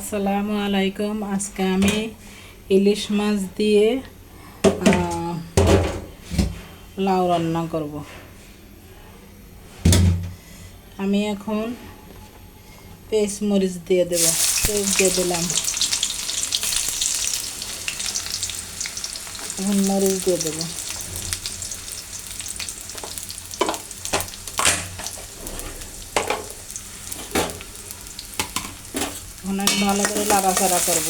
আসসালামু আলাইকুম। আজকে আমি ইলিশ মাছ দিয়ে লাউ রান্না করব। আমি এখন পেস্ট মরিচ দিয়ে দেব। পেস্ট দিয়ে দিলাম। এখন মরিচ দিয়ে দেব। এখন ভালো করে লাড়াচাড়া করব।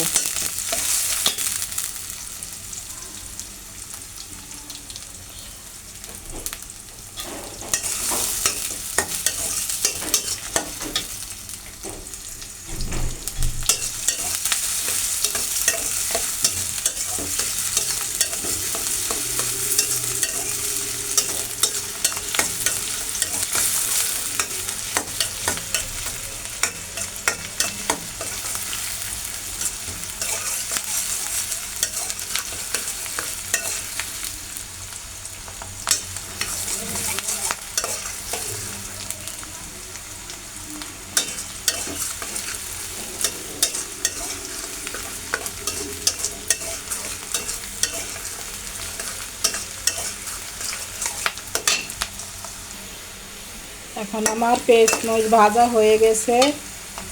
এখন আমার পেস্ট মরিচ ভাজা হয়ে গেছে।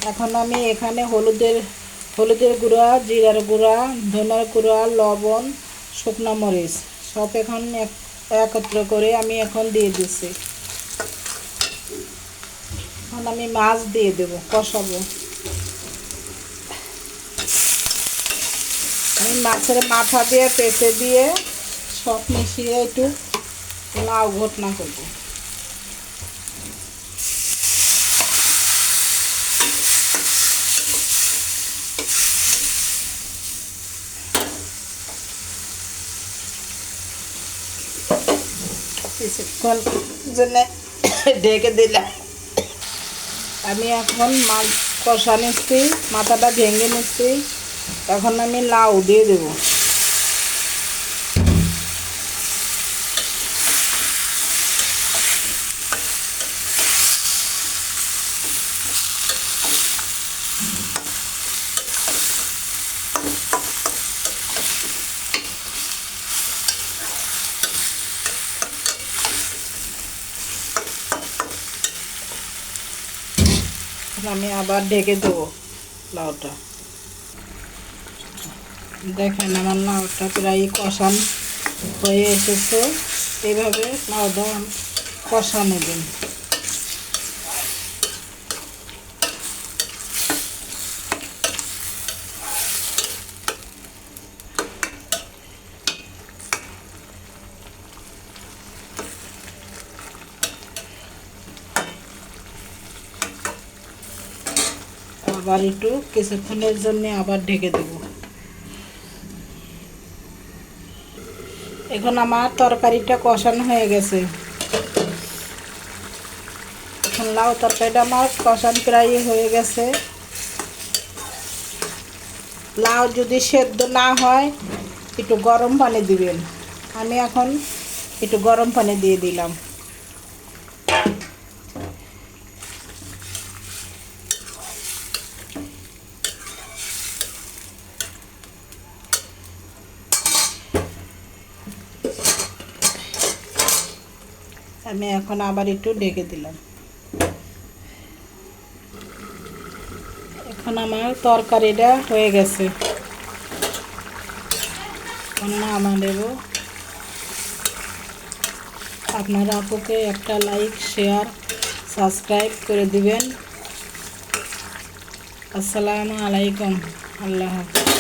এখন আমি এখানে হলুদের হলুদের গুঁড়া, জিরার গুঁড়া ধনের গুঁড়া, লবণ, শুকনো মরিচ সব এখন এক- একত্র করে আমি এখন দিয়ে দিচ্ছি এখন আমি মাছ দিয়ে দেবো, কষাবো। আমি মাছের মাথা দিয়ে পেঁচে দিয়ে সব মিশিয়ে একটু লাউ ঘটনা করব। কিছুক্ষণ জন্য ঢেকে দিলাম আমি এখন মাছ কষা নিচ্ছি, মাথাটা ভেঙে নিচ্ছি, এখন আমি লাউ দিয়ে দেবো। এখন আমি আবার ডেকে দেবো লাউটা। দেখেন আমার লাউটা প্রায় কষান হয়ে এসেছে। এভাবে লাউটা কষা নেবেন আবার একটু কিছুক্ষণের জন্য আবার ঢেকে দেব। এখন আমার তরকারিটা কষানো হয়ে গেছে। এখন লাউ তরকারিটা আমার কষান প্রায় হয়ে গেছে। লাউ যদি সেদ্ধ না হয়, একটু গরম পানি দিবেন। আমি এখন একটু গরম পানি দিয়ে দিলাম। আমি এখন আবার একটু ঢেকে দিলাম। এখন আমার তরকারিটা হয়ে গেছে। নামা দেব। আপনারা আপুকে একটা লাইক, শেয়ার, সাবস্ক্রাইব করে দিবেন। আসসালামু আলাইকুম। আল্লাহ হাফিজ।